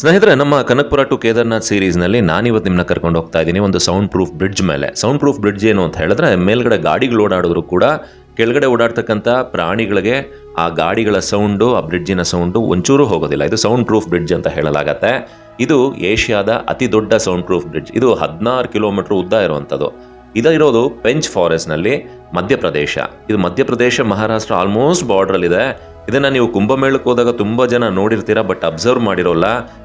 ಸ್ನೇಹಿತರೆ, ನಮ್ಮ ಕನಕಪುರ ಟು ಕೇದಾರ್ನಾಥ್ ಸೀರೀಸ್ನಲ್ಲಿ ನಾನಿವತ್ತು ನಿಮ್ಮನ್ನ ಕರ್ಕೊಂಡು ಹೋಗ್ತಾ ಇದ್ದೀನಿ. ಒಂದು ಸೌಂಡ್ ಪ್ರೂಫ್ ಬ್ರಿಡ್ಜ್ ಮೇಲೆ. ಸೌಂಡ್ ಪ್ರೂಫ್ ಬ್ರಿಡ್ಜ್ ಏನು ಅಂತ ಹೇಳಿದ್ರೆ, ಮೇಲ್ಗಡೆ ಗಾಡಿಗಳು ಓಡಾಡಿದ್ರು ಕೂಡ ಕೆಳಗಡೆ ಓಡಾಡ್ತಕ್ಕಂಥ ಪ್ರಾಣಿಗಳಿಗೆ ಆ ಗಾಡಿಗಳ ಸೌಂಡು ಆ ಬ್ರಿಡ್ಜಿನ ಸೌಂಡು ಒಂಚೂರು ಹೋಗೋದಿಲ್ಲ. ಇದು ಸೌಂಡ್ ಪ್ರೂಫ್ ಬ್ರಿಡ್ಜ್ ಅಂತ ಹೇಳಲಾಗತ್ತೆ. ಇದು ಏಷ್ಯಾದ ಅತಿ ದೊಡ್ಡ ಸೌಂಡ್ ಪ್ರೂಫ್ ಬ್ರಿಡ್ಜ್ ಇದು ಹದಿನಾರು ಕಿಲೋಮೀಟರ್ ಉದ್ದ ಇರುವಂಥದ್ದು. ಇದಿರೋದು ಪೆಂಚ್ ಫಾರೆಸ್ಟ್ನಲ್ಲಿ ಮಧ್ಯಪ್ರದೇಶ. ಇದು ಮಧ್ಯಪ್ರದೇಶ ಮಹಾರಾಷ್ಟ್ರ ಆಲ್ಮೋಸ್ಟ್ ಬಾರ್ಡ್ರಲ್ಲಿದೆ ಇದೆ ಇದನ್ನ ನೀವು ಕುಂಭಮೇಳಕ್ಕೆ ಹೋದಾಗ ತುಂಬಾ ಜನ ನೋಡಿರ್ತೀರಾ ಬಟ್ ಅಬ್ಸರ್ವ್ ಮಾಡಿರೋಲ್ಲ.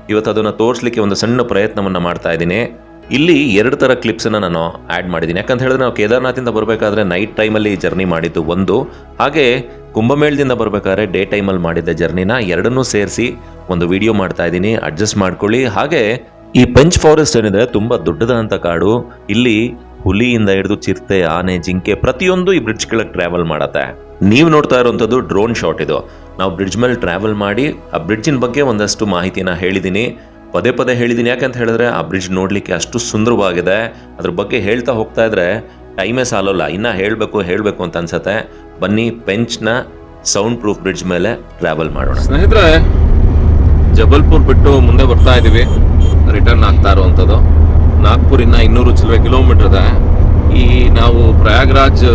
ಇವತ್ತು ಅದನ್ನ ತೋರಿಸ್ಲಿಕ್ಕೆ ಒಂದು ಸಣ್ಣ ಪ್ರಯತ್ನವನ್ನ ಮಾಡ್ತಾ ಇದ್ದೀನಿ. ಇಲ್ಲಿ ಎರಡು ತರ ಕ್ಲಿಪ್ಸ್ ಅನ್ನ ನಾನು ಆಡ್ ಮಾಡಿದ್ದೀನಿ. ಯಾಕಂತ ಹೇಳಿದ್ರೆ ನಾವು ಕೇದಾರ್ನಾಥಿಂದ ಬರಬೇಕಾದ್ರೆ ನೈಟ್ ಟೈಮಲ್ಲಿ ಜರ್ನಿ ಮಾಡಿದ್ದು ಒಂದು. ಹಾಗೆ ಕುಂಭಮೇಳದಿಂದ ಬರಬೇಕಾದ್ರೆ ಡೇ ಟೈಮಲ್ಲಿ ಮಾಡಿದ್ದ ಜರ್ನಿನ ಎರಡನ್ನೂ ಸೇರಿಸಿ ಒಂದು ವಿಡಿಯೋ ಮಾಡ್ತಾ ಇದ್ದೀನಿ. ಅಡ್ಜಸ್ಟ್ ಮಾಡ್ಕೊಳ್ಳಿ. ಹಾಗೆ ಈ ಪಂಚ್ ಫಾರೆಸ್ಟ್ ಏನಿದೆ, ತುಂಬಾ ದೊಡ್ಡದಾದಂಥ ಕಾಡು. ಇಲ್ಲಿ ಹುಲಿಯಿಂದ ಹಿಡಿದು ಚಿರತೆ, ಆನೆ, ಜಿಂಕೆ ಪ್ರತಿಯೊಂದು ಈ ಬ್ರಿಡ್ಜ್ ಕೆಳಗೆ ಟ್ರಾವೆಲ್ ಮಾಡತ್ತೆ. ನೀವು ನೋಡ್ತಾ ಇರುವಂಥದ್ದು ಡ್ರೋನ್ ಶಾಟ್ ಇದು. ನಾವು ಬ್ರಿಡ್ಜ್ ಮೇಲೆ ಟ್ರಾವೆಲ್ ಮಾಡಿ, ಆ ಬ್ರಿಡ್ಜಿನ ಬಗ್ಗೆ ಒಂದಷ್ಟು ಮಾಹಿತಿನ ಹೇಳಿದ್ದೀನಿ ಪದೇ ಪದೇ ಹೇಳಿದ್ದೀನಿ ಯಾಕಂತ ಹೇಳಿದ್ರೆ ಆ ಬ್ರಿಡ್ಜ್ ನೋಡಲಿಕ್ಕೆ ಅಷ್ಟು ಸುಂದರವಾಗಿದೆ. ಅದ್ರ ಬಗ್ಗೆ ಹೇಳ್ತಾ ಹೋಗ್ತಾ ಇದ್ರೆ ಟೈಮೇ ಸಾಲೋಲ್ಲ. ಇನ್ನ ಹೇಳಬೇಕು ಹೇಳಬೇಕು ಅಂತ ಅನ್ಸತ್ತೆ. ಬನ್ನಿ ಪೆಂಚ್ನ ಸೌಂಡ್ ಪ್ರೂಫ್ ಬ್ರಿಡ್ಜ್ ಮೇಲೆ ಟ್ರಾವೆಲ್ ಮಾಡೋಣ. ಸ್ನೇಹಿತರೆ, ಜಬಲ್ಪುರ್ ಬಿಟ್ಟು ಮುಂದೆ ಬರ್ತಾ ಇದ್ದೀವಿ ರಿಟರ್ನ್ ಆಗ್ತಾ ಇರುವಂಥದ್ದು. ನಾಗ್ಪುರಿಂದ ಇನ್ನೂರು ಕಿಲೋಮೀಟರ್ ಇದೆ ಈ ನಾವು ಪ್ರಯಾಗ್ರಾಜ್,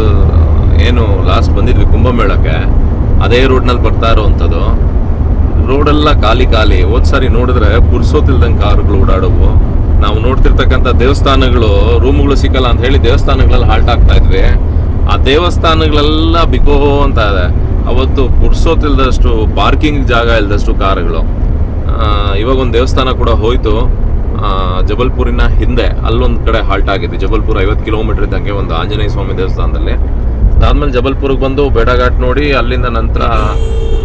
ಏನು ಲಾಸ್ಟ್ ಬಂದಿದ್ವಿ ಕುಂಭಮೇಳಕ್ಕೆ. ಅದೇ ರೋಡ್ನಲ್ಲಿ ಬರ್ತಾ ಇರೋವಂಥದ್ದು. ರೋಡೆಲ್ಲ ಖಾಲಿ ಖಾಲಿ. ಹೋದ್ ಸಾರಿ ನೋಡಿದ್ರೆ ಪುರ್ಸೋತಿಲ್ದಂಗೆ ಕಾರುಗಳು ಓಡಾಡೋವು. ನಾವು ನೋಡ್ತಿರ್ತಕ್ಕಂಥ ದೇವಸ್ಥಾನಗಳು ರೂಮ್ಗಳು ಸಿಕ್ಕಲ್ಲ ಅಂತ ಹೇಳಿ ದೇವಸ್ಥಾನಗಳಲ್ಲಿ ಹಾಲ್ಟ್ ಆಗ್ತಾ ಇದ್ವಿ. ಆ ದೇವಸ್ಥಾನಗಳೆಲ್ಲ ಬಿಕೋ ಅಂತ ಇದೆ. ಅವತ್ತು ಪುರ್ಸೋತಿಲ್ದಷ್ಟು ಪಾರ್ಕಿಂಗ್ ಜಾಗ ಇಲ್ದಷ್ಟು ಕಾರುಗಳು. ಇವಾಗ ಒಂದು ದೇವಸ್ಥಾನ ಕೂಡ ಹೋಯ್ತು. ಜಬಲ್ಪುರಿನ ಹಿಂದೆ ಅಲ್ಲೊಂದು ಕಡೆ ಹಾಲ್ಟ್ ಆಗಿದೆ ಜಬಲ್ಪುರ ಐವತ್ತು ಕಿಲೋಮೀಟರ್ ಇದ್ದಂಗೆ ಒಂದು ಆಂಜನೇಯ ಸ್ವಾಮಿ ದೇವಸ್ಥಾನದಲ್ಲಿ. ಅದಾದ್ಮೇಲೆ ಜಬಲ್ಪುರ್ಗೆ ಬಂದು ಬೇಡಘಾಟ್ ನೋಡಿ ಅಲ್ಲಿಂದ ನಂತರ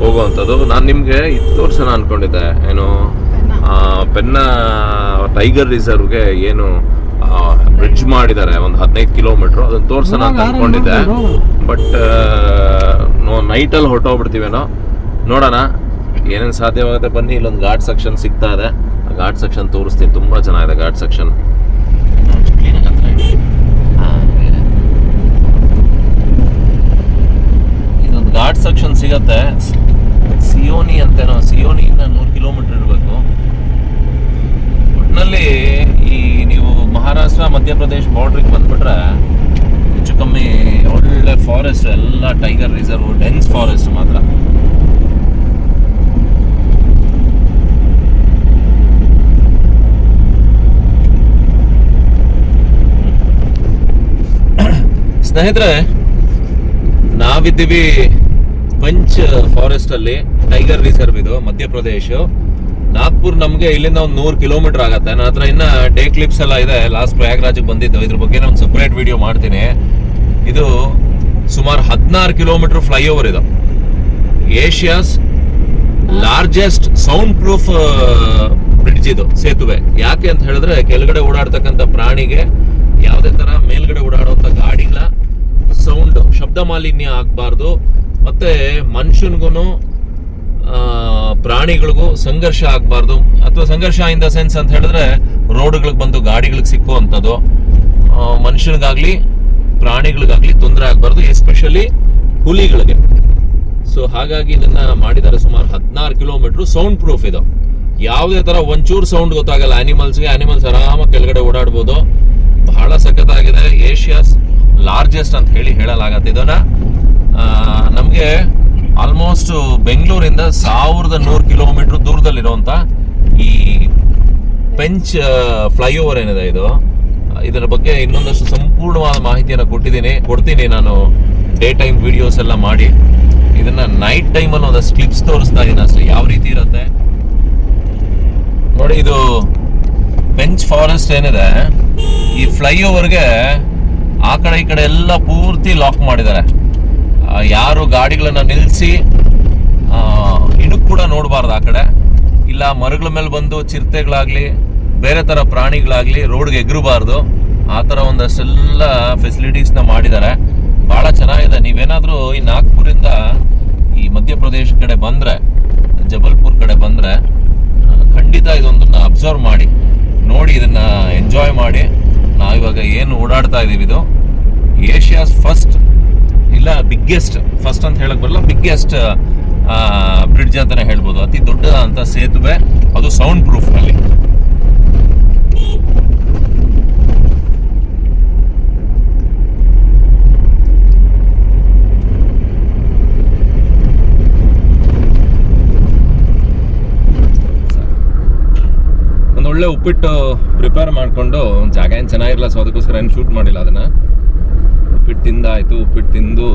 ಹೋಗುವಂಥದ್ದು. ನಾನು ನಿಮಗೆ ಇದು ತೋರ್ಸೋಣ ಅಂದ್ಕೊಂಡಿದ್ದೆ ಏನು ಪೆನ್ನ ಟೈಗರ್ ರಿಸರ್ವ್ಗೆ ಏನು ಬ್ರಿಡ್ಜ್ ಮಾಡಿದ್ದಾರೆ ಒಂದು ಹದಿನೈದು ಕಿಲೋಮೀಟರ್ ಅದನ್ನು ತೋರ್ಸೋಣ ಅಂತ ಅಂದ್ಕೊಂಡಿದ್ದೆ ಬಟ್ ನೈಟಲ್ಲಿ ಹೊರಟೋಗ್ಬಿಡ್ತೀವೇನೋ? ನೋಡೋಣ ಏನೇನು ಸಾಧ್ಯವಾಗುತ್ತೆ ಬನ್ನಿ ಇಲ್ಲೊಂದು ಘಾಟ್ ಸೆಕ್ಷನ್ ಸಿಗ್ತಾ ಇದೆ. ಘಾಟ್ ಸೆಕ್ಷನ್ ತೋರಿಸ್ತೀನಿ, ತುಂಬಾ ಚೆನ್ನಾಗಿದೆ ಘಾಟ್ ಸೆಕ್ಷನ್. ಇದೊಂದು ಘಾಟ್ ಸೆಕ್ಷನ್ ಸಿಗತ್ತೆ. ಸಿಯೋನಿ ಅಂತೇನೋ, ಸಿಯೋನಿಯಿಂದ ನೂರು ಕಿಲೋಮೀಟರ್ ಇರಬೇಕು. ಒಟ್ಟಿನಲ್ಲಿ ಈ ನೀವು ಮಹಾರಾಷ್ಟ್ರ, ಮಧ್ಯಪ್ರದೇಶ ಬಾರ್ಡ್ರಿಗೆ ಬಂದ್ಬಿಟ್ರೆ ಹೆಚ್ಚು ಕಮ್ಮಿ ಒಳ್ಳೆ ಫಾರೆಸ್ಟ್ ಎಲ್ಲ ಟೈಗರ್ ರಿಸರ್ವ್ ಡೆನ್ಸ್ ಫಾರೆಸ್ಟ್ ಮಾತ್ರ. ಸ್ನೇಹಿತರೆ, ನಾವಿದ್ದೀವಿ ಪಂಚ್ ಫಾರೆಸ್ಟ್ ಅಲ್ಲಿ ಟೈಗರ್ ರಿಸರ್ವ್ ಇದು, ಮಧ್ಯಪ್ರದೇಶ. ನಾಗ್ಪುರ್ ನಮ್ಗೆ ಇಲ್ಲಿಂದ ಒಂದು ನೂರು ಕಿಲೋಮೀಟರ್ ಆಗತ್ತೆ. ನನ್ನ ಹತ್ರ ಇನ್ನ ಡೇ ಕ್ಲಿಪ್ಸ್ ಎಲ್ಲ ಇದೆ. ಲಾಸ್ಟ್ ಪ್ರಯಾಗ್ರಾಜಿಗೆ ಬಂದಿದ್ದು. ಇದ್ರ ಬಗ್ಗೆ ನಾನು ಸಪ್ರೇಟ್ ವಿಡಿಯೋ ಮಾಡ್ತೀನಿ. ಇದು ಸುಮಾರು ಹದಿನಾರು ಕಿಲೋಮೀಟರ್ ಫ್ಲೈಓವರ್ ಇದು. Asia's largest sound proof bridge ಇದು, ಸೇತುವೆ. ಯಾಕೆ ಅಂತ ಹೇಳಿದ್ರೆ, ಕೆಳಗಡೆ ಓಡಾಡ್ತಕ್ಕಂಥ ಪ್ರಾಣಿಗೆ ಯಾವುದೇ ತರ ಮೇಲ್ಗಡೆ ಓಡಾಡುವಂತ ಗಾಡಿಗಳ ಸೌಂಡ್ ಶಬ್ದ ಮಾಲಿನ್ಯ ಆಗಬಾರ್ದು. ಮತ್ತೆ ಮನುಷ್ಯನಿಗೂ ಪ್ರಾಣಿಗಳಿಗೂ ಸಂಘರ್ಷ ಆಗಬಾರ್ದು. ಅಥವಾ ಸಂಘರ್ಷ ಇನ್ ದ ಸೆನ್ಸ್ ಅಂತ ಹೇಳಿದ್ರೆ ರೋಡ್ಗಳಿಗೆ ಬಂದು ಗಾಡಿಗಳಿಗೆ ಸಿಕ್ಕುವಂಥದ್ದು. ಮನುಷ್ಯನಿಗಾಗ್ಲಿ, ಪ್ರಾಣಿಗಳಿಗಾಗ್ಲಿ ತೊಂದರೆ ಆಗಬಾರ್ದು, ಎಸ್ಪೆಷಲಿ ಹುಲಿಗಳಿಗೆ. ಸೊ ಹಾಗಾಗಿ ಇದನ್ನ ಮಾಡಿದ್ದಾರೆ ಸುಮಾರು ಹದಿನಾರು ಕಿಲೋಮೀಟರ್ ಸೌಂಡ್ ಪ್ರೂಫ್ ಇದು. ಯಾವುದೇ ತರ ಒಂಚೂರು ಸೌಂಡ್ ಗೊತ್ತಾಗಲ್ಲ. ಅನಿಮಲ್ಸ್ಗೆ ಅನಿಮಲ್ಸ್ ಆರಾಮಾಗಿ ಕೆಳಗಡೆ ಓಡಾಡ್ಬೋದು. ಬಹಳ ಸಖತ್ತಾಗಿದೆ. ಏಷ್ಯಾಸ್ ಲಾರ್ಜೆಸ್ಟ್ ಅಂತ ಹೇಳಿ ಹೇಳಲಾಗತ್ತೆ. ಇದನ್ನ ನಮಗೆ ಆಲ್ಮೋಸ್ಟ್ ಬೆಂಗಳೂರಿಂದ ಸಾವಿರದ ನೂರು ಕಿಲೋಮೀಟರ್ ದೂರದಲ್ಲಿರುವಂತ ಈ ಪೆಂಚ್ ಫ್ಲೈಓವರ್ ಏನಿದೆ ಇದು. ಇದರ ಬಗ್ಗೆ ಇನ್ನೊಂದಷ್ಟು ಸಂಪೂರ್ಣವಾದ ಮಾಹಿತಿಯನ್ನು ಕೊಟ್ಟಿದ್ದೀನಿ. ಕೊಡ್ತೀನಿ ನಾನು ಡೇ ಟೈಮ್ ವಿಡಿಯೋಸ್ ಎಲ್ಲ ಮಾಡಿ. ಇದನ್ನ ನೈಟ್ ಟೈಮಲ್ಲಿ ಒಂದಷ್ಟು ಕ್ಲಿಪ್ಸ್ ತೋರಿಸ್ತಾ ಇದ್ದೀನಿ ಅಷ್ಟೇ. ಯಾವ ರೀತಿ ಇರುತ್ತೆ? ನೋಡಿ, ಇದು ಪೆಂಚ್ ಫಾರೆಸ್ಟ್ ಏನಿದೆ, ಈ ಫ್ಲೈಓವರ್ಗೆ ಆ ಕಡೆ ಈ ಕಡೆ ಎಲ್ಲ ಪೂರ್ತಿ ಲಾಕ್ ಮಾಡಿದ್ದಾರೆ. ಯಾರು ಗಾಡಿಗಳನ್ನ ನಿಲ್ಲಿಸಿ ಇಣುಕ್ ಕೂಡ ನೋಡಬಾರ್ದು ಆ ಕಡೆ. ಇಲ್ಲ, ಮರಗಳ ಮೇಲೆ ಬಂದು ಚಿರತೆಗಳಾಗಲಿ, ಬೇರೆ ಥರ ಪ್ರಾಣಿಗಳಾಗ್ಲಿ ರೋಡ್ಗೆ ಎಗರಬಾರ್ದು. ಆ ಥರ ಒಂದಷ್ಟೆಲ್ಲ ಫೆಸಿಲಿಟೀಸ್ನ ಮಾಡಿದ್ದಾರೆ. ಬಹಳ ಚೆನ್ನಾಗಿದೆ. ನೀವೇನಾದರೂ ಈ ನಾಗ್ಪುರಿಂದ ಈ ಮಧ್ಯಪ್ರದೇಶ ಕಡೆ ಬಂದ್ರೆ, ಜಬಲ್ಪುರ್ ಕಡೆ ಬಂದ್ರೆ ಖಂಡಿತ ಇದೊಂದನ್ನ ಅಬ್ಸರ್ವ್ ಮಾಡಿ, ನೋಡಿ ಇದನ್ನ ಎಂಜಾಯ್ ಮಾಡಿ. ನಾವಿವಾಗ ಏನು ಓಡಾಡ್ತಾ ಇದೀವಿ ಇದು ಏಷ್ಯಾಸ್ ಫಸ್ಟ್, ಇಲ್ಲ ಬಿಗ್ಗೆಸ್ಟ್, ಫಸ್ಟ್ ಅಂತ ಹೇಳಕ್ ಬರಲ್ಲ, ಬಿಗ್ಗೆಸ್ಟ್ ಬ್ರಿಡ್ಜ್ ಅಂತಾನೆ ಹೇಳ್ಬೋದು. ಅತಿ ದೊಡ್ಡ ಅಂತ ಸೇತುವೆ, ಅದು ಸೌಂಡ್ ಪ್ರೂಫ್ನಲ್ಲಿ ಒಂದು ಒಳ್ಳೆ ಉಪ್ಪಿಟ್ಟು ಪ್ರಿಪೇರ್ ಮಾಡಿಕೊಂಡು ಜಾಗ ಏನು ಚೆನ್ನಾಗಿರಲ್ಲ ಸೊ ಅದಕ್ಕೋಸ್ಕರ ಏನು ಶೂಟ್ ಮಾಡಿಲ್ಲ ಅದನ್ನು. ಉಪ್ಪಿಟ್ಟು ತಿಂದಾಯಿತು ಉಪ್ಪಿಟ್ಟು ತಿಂದು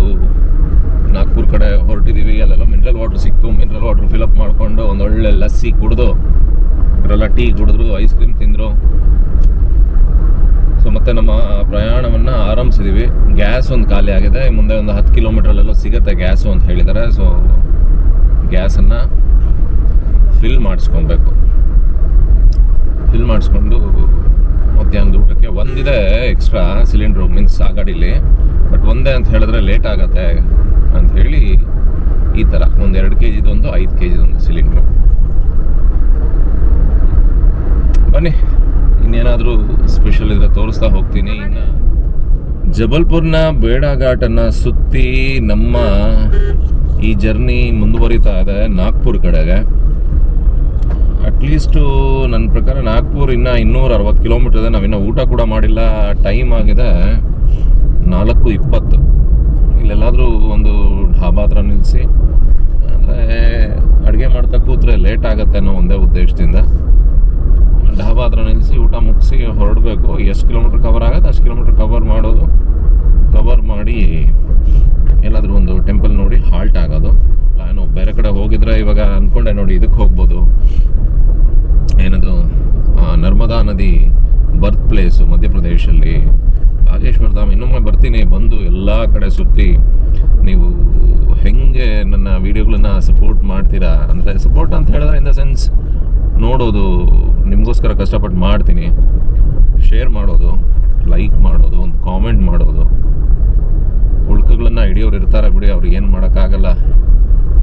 ನಾಗ್ಪುರ್ ಕಡೆ ಹೊರಟಿದ್ದೀವಿ ಅಲ್ಲೆಲ್ಲ ಮಿನರಲ್ ವಾಟ್ರ್ ಸಿಕ್ತು ಮಿನರಲ್ ವಾಟರ್ ಫಿಲಪ್ ಮಾಡಿಕೊಂಡು ಒಂದೊಳ್ಳೆ ಲಸ್ಸಿ ಕುಡಿದು, ಅದರೆಲ್ಲ ಟೀ ಕುಡಿದ್ರು ಐಸ್ ಕ್ರೀಮ್ ತಿಂದರು. ಸೊ ಮತ್ತೆ ನಮ್ಮ ಪ್ರಯಾಣವನ್ನು ಆರಂಭಿಸಿದ್ದೀವಿ ಗ್ಯಾಸ್ ಒಂದು ಖಾಲಿ ಆಗಿದೆ. ಮುಂದೆ ಒಂದು ಹತ್ತು ಕಿಲೋಮೀಟ್ರಲ್ಲೆಲ್ಲ ಸಿಗುತ್ತೆ ಗ್ಯಾಸು ಅಂತ ಹೇಳಿದ್ದಾರೆ. ಸೊ ಗ್ಯಾಸನ್ನು ಫಿಲ್ ಮಾಡಿಸ್ಕೊಬೇಕು. ಫಿಲ್ ಮಾಡಿಸ್ಕೊಂಡು ಮಧ್ಯಾಹ್ನದ ಊಟಕ್ಕೆ ಒಂದಿದೆ ಎಕ್ಸ್ಟ್ರಾ ಸಿಲಿಂಡ್ರು ಮೀನ್ಸ್ ಆ ಗಾಡೀಲಿ ಬಟ್ ಒಂದೇ ಅಂತ ಹೇಳಿದ್ರೆ ಲೇಟ್ ಆಗತ್ತೆ ಅಂತ ಹೇಳಿ ಈ ಥರ ಒಂದು ಎರಡು ಕೆ ಜಿದೊಂದು ಐದು ಕೆ ಜಿದೊಂದು ಸಿಲಿಂಡ್ರು ಬನ್ನಿ, ಇನ್ನೇನಾದರೂ ಸ್ಪೆಷಲ್ ಇದ್ರೆ ತೋರಿಸ್ತಾ ಹೋಗ್ತೀನಿ. ಇನ್ನು ಜಬಲ್ಪುರ್ನ ಬೇಡ ಘಾಟನ್ನು ಸುತ್ತಿ ನಮ್ಮ ಈ ಜರ್ನಿ ಮುಂದುವರಿತಾ ಇದೆ ನಾಗ್ಪುರ್ ಕಡೆಗೆ. ಅಟ್ಲೀಸ್ಟು ನನ್ನ ಪ್ರಕಾರ ನಾಗ್ಪುರ್ ಇನ್ನು ಇನ್ನೂರ ಅರವತ್ತು ಕಿಲೋಮೀಟರ್ ಇದೆ. ನಾವಿನ್ನೂ ಊಟ ಕೂಡ ಮಾಡಿಲ್ಲ. ಟೈಮ್ ಆಗಿದೆ. ನಾಲ್ಕು ಇಪ್ಪತ್ತು. ಇಲ್ಲೆಲ್ಲಾದರೂ ಒಂದು ಢಾಬಾ ಹತ್ರ ನಿಲ್ಲಿಸಿ ಅಂದರೆ ಅಡುಗೆ ಮಾಡ್ತಾ ಕೂತ್ರೆ ಲೇಟ್ ಆಗುತ್ತೆ ಅನ್ನೋ ಒಂದೇ ಉದ್ದೇಶದಿಂದ. ಢಾಬಾ ಹತ್ರ ನಿಲ್ಲಿಸಿ ಊಟ ಮುಗಿಸಿ ಹೊರಡಬೇಕು. ಎಷ್ಟು ಕಿಲೋಮೀಟ್ರ್ ಕವರ್ ಆಗುತ್ತೆ ಅಷ್ಟು ಕಿಲೋಮೀಟ್ರ್ ಕವರ್ ಮಾಡೋದು. ಕವರ್ ಮಾಡಿ ಎಲ್ಲಾದರೂ ಒಂದು ಟೆಂಪಲ್ ನೋಡಿ ಹಾಲ್ಟ್ ಆಗೋದು. ಪ್ಲ್ಯಾನು ಬೇರೆ ಕಡೆ ಹೋಗಿದ್ರೆ ಇವಾಗ ಅಂದ್ಕೊಂಡೆ ನೋಡಿ ಇದಕ್ಕೆ ಹೋಗ್ಬೋದು. ಏನದು? ನರ್ಮದಾ ನದಿ ಬರ್ತ್ ಪ್ಲೇಸು ಮಧ್ಯಪ್ರದೇಶಲ್ಲಿ. ರಾಜೇಶ್ವರ ಧಾಮ್, ಇನ್ನೊಮ್ಮೆ ಬರ್ತೀನಿ, ಬಂದು ಎಲ್ಲ ಕಡೆ ಸುತ್ತಿ. ನೀವು ಹೆಂಗೆ ನನ್ನ ವೀಡಿಯೋಗಳನ್ನ ಸಪೋರ್ಟ್ ಮಾಡ್ತೀರಾ? ಅಂದರೆ ಸಪೋರ್ಟ್ ಅಂತ ಹೇಳಿದ್ರೆ ಇನ್ ದ ಸೆನ್ಸ್ ನೋಡೋದು, ನಿಮಗೋಸ್ಕರ ಕಷ್ಟಪಟ್ಟು ಮಾಡ್ತೀನಿ. ಶೇರ್ ಮಾಡೋದು ಲೈಕ್ ಮಾಡೋದು, ಒಂದು ಕಾಮೆಂಟ್ ಮಾಡೋದು. ಉಳ್ಕುಗಳನ್ನ ಹಿಡಿಯೋರು ಇರ್ತಾರೆ ಬಿಡಿ ಅವ್ರಿಗೆ ಏನು ಮಾಡೋಕ್ಕಾಗಲ್ಲ.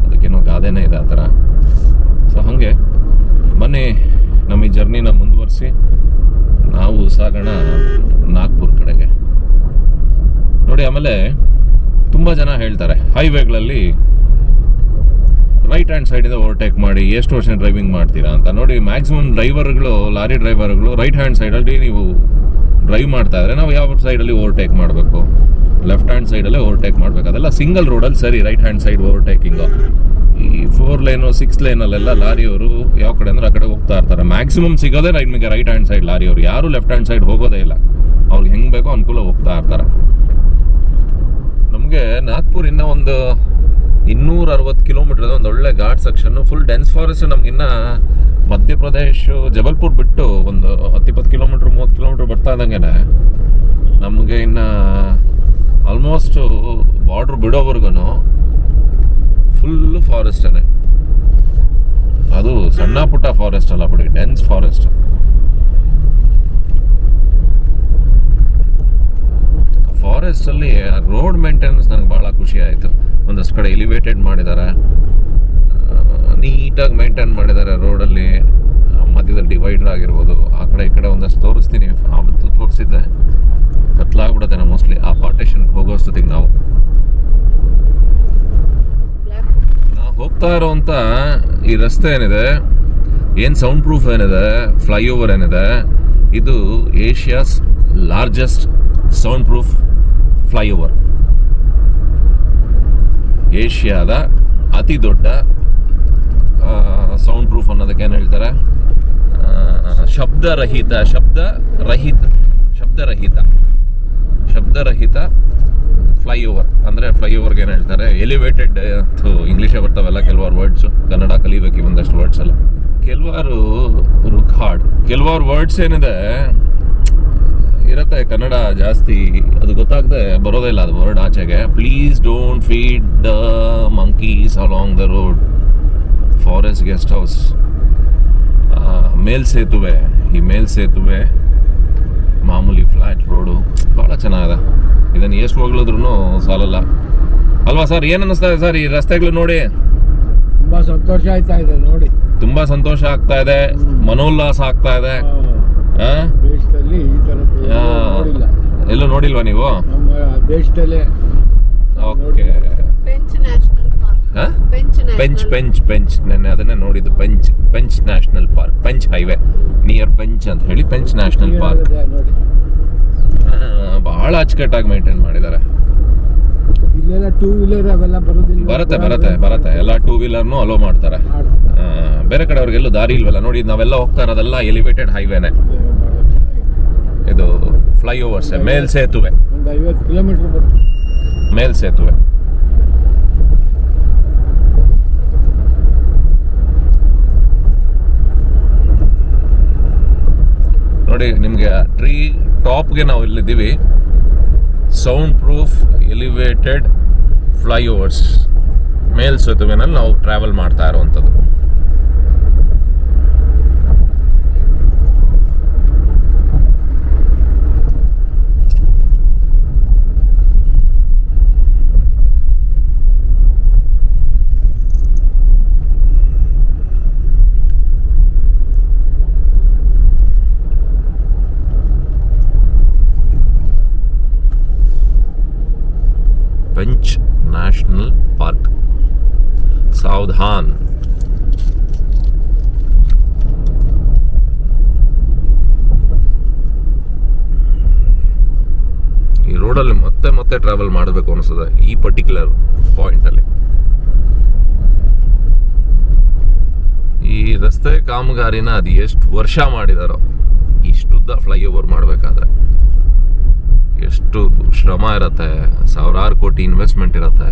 ಅದಕ್ಕೇನೋ ಗಾದೆನೇ ಇದೆ ಆ ಥರ. ಸೊ ಹಾಗೆ. ಬನ್ನಿ. ನಮ್ಮ ಈ ಜರ್ನಿನ ಮುಂದುವರಿಸಿ ನಾವು ಸಾಗೋಣ ನಾಗ್ಪುರ್ ಕಡೆಗೆ. ನೋಡಿ, ಆಮೇಲೆ ತುಂಬ ಜನ ಹೇಳ್ತಾರೆ, ಹೈವೇಗಳಲ್ಲಿ ರೈಟ್ ಹ್ಯಾಂಡ್ ಸೈಡಿಂದ ಓವರ್ಟೇಕ್ ಮಾಡಿ, ಎಷ್ಟು ವರ್ಷ ಡ್ರೈವಿಂಗ್ ಮಾಡ್ತೀರಾ ಅಂತ. ನೋಡಿ ಮ್ಯಾಕ್ಸಿಮಮ್ ಡ್ರೈವರ್ಗಳು ಲಾರಿ ಡ್ರೈವರ್ಗಳು ರೈಟ್ ಹ್ಯಾಂಡ್ ಸೈಡಲ್ಲಿ ನೀವು ಡ್ರೈವ್ ಮಾಡ್ತಾ ಇದ್ರೆ ನಾವು ಯಾವ ಸೈಡಲ್ಲಿ ಓವರ್ಟೇಕ್ ಮಾಡಬೇಕು? ಲೆಫ್ಟ್ ಹ್ಯಾಂಡ್ ಸೈಡಲ್ಲೇ ಓವರ್ಟೇಕ್ ಮಾಡಬೇಕು. ಅದೆಲ್ಲ ಸಿಂಗಲ್ ರೋಡಲ್ಲಿ ಸರಿ ರೈಟ್ ಹ್ಯಾಂಡ್ ಸೈಡ್ ಓವರ್ಟೇಕಿಂಗು ಈ ಫೋರ್ ಲೈನು ಸಿಕ್ಸ್ ಲೈನಲ್ಲೆಲ್ಲ ಲಾರಿಯವರು ಯಾವ ಕಡೆ ಅಂದ್ರೆ ಆ ಕಡೆ ಹೋಗ್ತಾ ಇರ್ತಾರೆ. ಮ್ಯಾಕ್ಸಿಮಮ್ ಸಿಗೋದೇ ರೈಟ್ ನಿಮಗೆ ರೈಟ್ ಹ್ಯಾಂಡ್ ಸೈಡ್ ಲಾರಿಯವರು. ಯಾರು ಲೆಫ್ಟ್ ಹ್ಯಾಂಡ್ ಸೈಡ್ ಹೋಗೋದೇ ಇಲ್ಲ. ಅವ್ರಿಗೆ ಹೆಂಗೆ ಬೇಕೋ ಅನುಕೂಲ ಹೋಗ್ತಾ ಇರ್ತಾರೆ. ನಮಗೆ ನಾಗ್ಪುರ್ ಇನ್ನೂ ಒಂದು ಇನ್ನೂರ ಅರವತ್ತು ಕಿಲೋಮೀಟರ್ ಒಂದು ಒಳ್ಳೆ ghat section full dense forest ನಮಗಿನ್ನ Madhya Pradesh Jabalpur ಬಿಟ್ಟು ಒಂದು ಹತ್ತಿಪ್ಪತ್ತು ಕಿಲೋಮೀಟ್ರ್ ಮೂವತ್ತು ಕಿಲೋಮೀಟ್ರ್ ಬರ್ತಾ ಇದ್ದಂಗೆ ನಮಗೆ ಇನ್ನು ಆಲ್ಮೋಸ್ಟ್ ಬಾರ್ಡ್ರ್ ಬಿಡೋವರೆಗೂ ಫುಲ್ಲು ಫಾರೆಸ್ಟೇ ಅದು ಸಣ್ಣ ಪುಟ್ಟ ಫಾರೆಸ್ಟ್ ಅಲ್ಲ ಬಿಡಿ ಡೆನ್ಸ್ ಫಾರೆಸ್ಟ್ ಫಾರೆಸ್ಟ್ ಅಲ್ಲಿ ರೋಡ್ ಮೇಂಟೆನೆನ್ಸ್ ನನಗೆ ಭಾಳ ಖುಷಿ ಆಯಿತು. ಒಂದಷ್ಟು ಕಡೆ ಎಲಿವೇಟೆಡ್ ಮಾಡಿದ್ದಾರೆ ನೀಟಾಗಿ ಮೇಂಟೈನ್ ಮಾಡಿದ್ದಾರೆ ರೋಡಲ್ಲಿ ಮಧ್ಯದಲ್ಲಿ ಡಿವೈಡರ್ ಆಗಿರ್ಬೋದು. ಆ ಕಡೆ ಈ ಕಡೆ ಒಂದಷ್ಟು ತೋರಿಸ್ತೀನಿ. ಆವತ್ತು ತೋರಿಸಿದ್ದೆ. ಕತ್ಲಾಗ್ಬಿಡುತ್ತೆ ನಾವು ಮೋಸ್ಟ್ಲಿ ಆ ಪಾರ್ಟೇಷನ್ಗೆ ಹೋಗೋ ಅಷ್ಟೊತ್ತಿಗೆ ನಾವು. ಹೋಗ್ತಾ ಇರೋವಂಥ ಈ ರಸ್ತೆ ಏನಿದೆ, ಏನು ಸೌಂಡ್ ಪ್ರೂಫ್ ಏನಿದೆ ಫ್ಲೈಓವರ್ ಏನಿದೆ, ಇದು Asia's largest sound proof flyover ಏಷ್ಯಾದ ಅತಿ ದೊಡ್ಡ ಸೌಂಡ್ ಪ್ರೂಫ್ ಅನ್ನೋದಕ್ಕೆ ಏನು ಹೇಳ್ತಾರೆ? ಶಬ್ದರಹಿತ ಶಬ್ದರಹಿತ, ಶಬ್ದ ರಹಿತ ಶಬ್ದರಹಿತ ಶಬ್ದರಹಿತ ಫ್ಲೈಓವರ್ ಅಂದರೆ ಫ್ಲೈಓವರ್ಗೆ ಏನು ಹೇಳ್ತಾರೆ? ಎಲಿವೇಟೆಡ್ ಇಂಗ್ಲೀಷೇ ಬರ್ತಾವೆಲ್ಲ ಕೆಲವಾರು ವರ್ಡ್ಸು ಕನ್ನಡ ಕಲಿಬೇಕು ಒಂದಷ್ಟು ವರ್ಡ್ಸ್ ಎಲ್ಲ. ಕೆಲವಾರು ರುಖಾಡ್ ಕೆಲವಾರು ವರ್ಡ್ಸ್ ಏನಿದೆ, ಇರುತ್ತೆ, ಕನ್ನಡ ಜಾಸ್ತಿ, ಅದು ಗೊತ್ತಾಗದೆ ಬರೋದೇ ಇಲ್ಲ ಅದು ವರ್ಡ್ ಆಚೆಗೆ. Please don't feed the monkeys along the road forest guest house ಮೇಲ್ ಸೇತುವೆ. ಈ ಮೇಲ್ ಸೇತುವೆ ಮಾಮೂಲಿ ಫ್ಲಾಟ್ ರೋಡು ಭಾಳ ಚೆನ್ನಾಗಿದೆ. ಇದನ್ನು ಎಷ್ಟು ಹೋಗ್ಲಿದ್ರು ಸಾಲಲ್ಲ. ಅಲ್ವಾ ಸರ್ ಏನು ಅನ್ನಿಸ್ತಾ ಇದೆ ಸರ್ ಈ ರಸ್ತೆಗಳು ನೋಡಿ? ತುಂಬಾ ಸಂತೋಷ ಆಯ್ತಾ ಇದೆ ನೋಡಿ. ತುಂಬಾ ಸಂತೋಷ ಆಗ್ತಾ ಇದೆ ಮನೋಲ್ಲಾಸ ಆಗ್ತಾ ಇದೆ. ಎಲ್ಲೂ ನೋಡಿಲ್ವಾ ನೀವು? ನಮ್ಮ ದೇಶದಲ್ಲೇ ಓಕೆ. ಬೆಂಚ್ ನ್ಯಾಷನಲ್ ಪಾರ್ಕ್ ಹಾ? ಪೆಂಚ್ ಪೆಂಚ್ ಪೆಂಚ್ ಪೆಂಚ್ ನೆನ್ನೆ ಅದನ್ನೇ ನೋಡಿದ್ದು. Pench Pench national park Pench highway near Pench ಅಂತ ಹೇಳಿ ಪೆಂಚ್ ನ್ಯಾಷನಲ್ ಪಾರ್ಕ್ ಬಹಳ ಅಚ್ಚುಕಟ್ಟಾಗಿ ಮೇಂಟೈನ್ ಮಾಡಿದ್ದಾರೆ. ಟೂ ವೀಲರ್ ಅವೆಲ್ಲ ಬರೋದಿಲ್ಲ. ಬರುತ್ತೆ ಬರುತ್ತೆ ಬರುತ್ತೆ. ಎಲ್ಲ ಟೂ ವೀಲರ್ನು ಅಲೋ ಮಾಡ್ತಾರೆ. ಬೇರೆ ಕಡೆ ಅವ್ರಿಗೆಲ್ಲೂ ದಾರಿ ಇಲ್ವಲ್ಲ? ನೋಡಿ ನಾವೆಲ್ಲ ಹೋಗ್ತಾ ಇರೋದೆಲ್ಲ ಎಲಿವೇಟೆಡ್ ಹೈವೇನೆ ಇದು ಫ್ಲೈ ಓವರ್ಸ್ ಮೇಲ್ ಸೇತುವೆ. ಐವತ್ತು ಕಿಲೋಮೀಟರ್ ಮೇಲ್ ಸೇತುವೆ. ನೋಡಿ ನಿಮಗೆ ಟ್ರೀ ಟಾಪ್ಗೆ ನಾವು ಇಲ್ಲಿದ್ದೀವಿ. ಸೌಂಡ್ ಪ್ರೂಫ್ ಎಲಿವೇಟೆಡ್ ಫ್ಲೈಓವರ್ಸ್ ಮೇಲ್ ಸೇತುವೆನಲ್ಲಿ ನಾವು ಟ್ರಾವೆಲ್ ಮಾಡ್ತಾ ಇರುವಂಥದ್ದು ಪಂಚ್ ನ್ಯಾಷನಲ್ ಪಾರ್ಕ್ ಸಾವಧಾನ್ ಈ ರೋಡಲ್ಲಿ ಮತ್ತೆ ಮತ್ತೆ ಟ್ರಾವೆಲ್ ಮಾಡಬೇಕು ಅನಿಸ್ತದೆ ಈ ಪರ್ಟಿಕ್ಯುಲರ್ ಪಾಯಿಂಟಲ್ಲಿ ಈ ರಸ್ತೆ ಕಾಮಗಾರಿನ ಅದು ಎಷ್ಟು ವರ್ಷ ಮಾಡಿದಾರೋ, ಇಷ್ಟುದ್ದ ಫ್ಲೈಓವರ್ ಮಾಡಬೇಕಾದ್ರೆ. ಎಷ್ಟು ಶ್ರಮ ಇರತ್ತೆ, ಸಾವಿರಾರು ಕೋಟಿ ಇನ್ವೆಸ್ಟ್ಮೆಂಟ್ ಇರತ್ತೆ.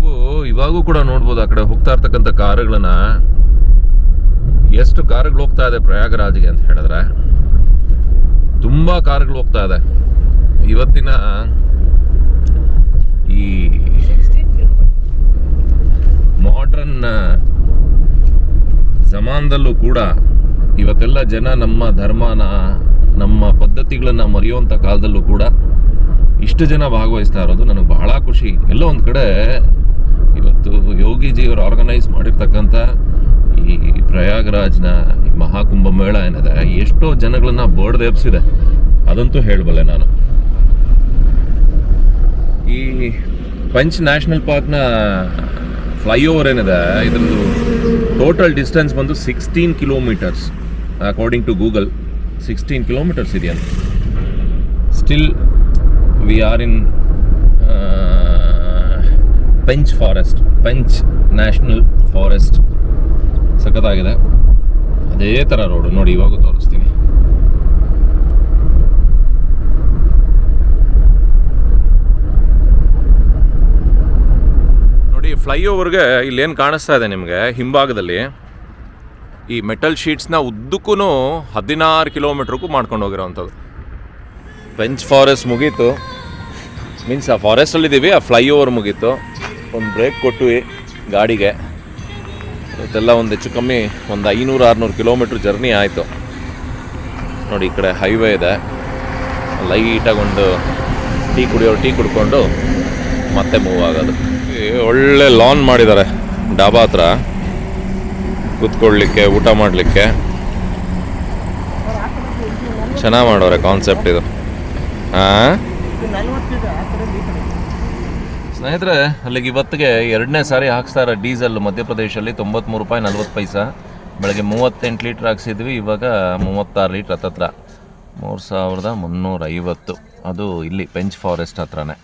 ನೀವು ಇವಾಗೂ ಕೂಡ ನೋಡ್ಬೋದು ಆ ಕಡೆ ಹೋಗ್ತಾ ಇರ್ತಕ್ಕಂಥ ಕಾರುಗಳನ್ನ. ಎಷ್ಟು ಕಾರುಗಳು ಹೋಗ್ತಾ ಇದೆ ಪ್ರಯಾಗರಾಜ್ಗೆ ಅಂತ ಹೇಳಿದ್ರೆ. ತುಂಬಾ ಕಾರುಗಳು ಹೋಗ್ತಾ ಇದೆ. ಇವತ್ತಿನ ಈ ಮಾಡ್ರನ್ ಜಮಾನದಲ್ಲೂ ಕೂಡ ಇವತ್ತೆಲ್ಲ ಜನ ನಮ್ಮ ಧರ್ಮನ, ನಮ್ಮ ಪದ್ಧತಿಗಳನ್ನ ಮರೆಯುವಂಥ ಕಾಲದಲ್ಲೂ ಕೂಡ ಇಷ್ಟು ಜನ ಭಾಗವಹಿಸ್ತಾ ಇರೋದು ನನಗೆ ಬಹಳ ಖುಷಿ. ಎಲ್ಲೋ ಒಂದು ಕಡೆ ಇವತ್ತು ಯೋಗಿಜಿಯವರು ಆರ್ಗನೈಸ್ ಮಾಡಿರ್ತಕ್ಕಂಥ ಈ ಪ್ರಯಾಗರಾಜ್ನ ಮಹಾಕುಂಭ ಮೇಳ ಏನಿದೆ, ಎಷ್ಟೋ ಜನಗಳನ್ನ ಬೋರ್ಡ್ದೆಬ್ಸಿದೆ ಅದಂತೂ ಹೇಳಬಲ್ಲೆ ನಾನು. ಈ ಪಂಚ್ ನ್ಯಾಷನಲ್ ಪಾರ್ಕ್ನ ಫ್ಲೈಓವರ್ ಏನಿದೆ, ಇದ್ರದ್ದು ಟೋಟಲ್ ಡಿಸ್ಟೆನ್ಸ್ ಬಂದು sixteen kilometers according to Google sixteen kilometers ಇದೆಯಂತ. Still we are in Pench forest Pench national forest ಸಖತ್ತಾಗಿದೆ. ಅದೇ ಥರ ರೋಡು ನೋಡಿ, ಇವಾಗ ತೋರಿಸ್ತೀನಿ. ನೋಡಿ ಫ್ಲೈಓವರ್ಗೆ ಇಲ್ಲೇನು ಕಾಣಿಸ್ತಾ ಇದೆ ನಿಮಗೆ? ಹಿಂಭಾಗದಲ್ಲಿ ಈ ಮೆಟಲ್ ಶೀಟ್ಸ್ನ ಉದ್ದಕ್ಕೂ ಹದಿನಾರು ಕಿಲೋಮೀಟ್ರಿಗೂ ಮಾಡ್ಕೊಂಡು ಹೋಗಿರೋವಂಥದ್ದು ಪೆಂಚ್ ಫಾರೆಸ್ಟ್ ಮುಗೀತು. ಮೀನ್ಸ್ ಆ ಫಾರೆಸ್ಟಲ್ಲಿದ್ದೀವಿ ಆ ಫ್ಲೈಓವರ್ ಮುಗೀತು. ಒಂದು ಬ್ರೇಕ್ ಕೊಟ್ವಿ ಗಾಡಿಗೆ. ಇವತ್ತೆಲ್ಲ ಒಂದು ಹೆಚ್ಚು ಕಮ್ಮಿ ಒಂದು ಐನೂರು, ಆರುನೂರು ಕಿಲೋಮೀಟ್ರ್ ಜರ್ನಿ ಆಯಿತು. ನೋಡಿ, ಈ ಕಡೆ ಹೈವೇ ಇದೆ. ಲೈಟಾಗಿ ಒಂದು ಟೀ ಕುಡಿಯೋರು ಟೀ ಕುಡ್ಕೊಂಡು ಮತ್ತೆ ಮೂವ್ ಆಗೋದು. ಒಳ್ಳೆ ಲಾನ್ ಮಾಡಿದ್ದಾರೆ ಡಾಬಾ ಹತ್ರ. ಕೂತ್ಕೊಳ್ಳಿಕ್ಕೆ, ಊಟ ಮಾಡಲಿಕ್ಕೆ. ಚೆನ್ನಾಗಿ ಮಾಡೋರೆ ಕಾನ್ಸೆಪ್ಟ್ ಇದು. ಹಾಂ ಸ್ನೇಹಿತರೆ, ಅಲ್ಲಿಗೆ ಇವತ್ತಿಗೆ ಎರಡನೇ ಸಾರಿ ಹಾಕ್ಸ್ತಾ ಇರೋ ಡೀಸೆಲ್ ಮಧ್ಯಪ್ರದೇಶಲ್ಲಿ ತೊಂಬತ್ಮೂರು ರೂಪಾಯಿ ನಲ್ವತ್ತು ಪೈಸಾ. ಬೆಳಗ್ಗೆ ಮೂವತ್ತೆಂಟು ಲೀಟ್ರ್ ಹಾಕ್ಸಿದ್ವಿ, ಇವಾಗ ಮೂವತ್ತಾರು ಲೀಟ್ರ್ ಹತ್ತತ್ರ. ಮೂರು ಸಾವಿರದ ಮುನ್ನೂರೈವತ್ತು. ಅದು ಇಲ್ಲಿ ಪೆಂಚ್ ಫಾರೆಸ್ಟ್ ಹತ್ರನೇ.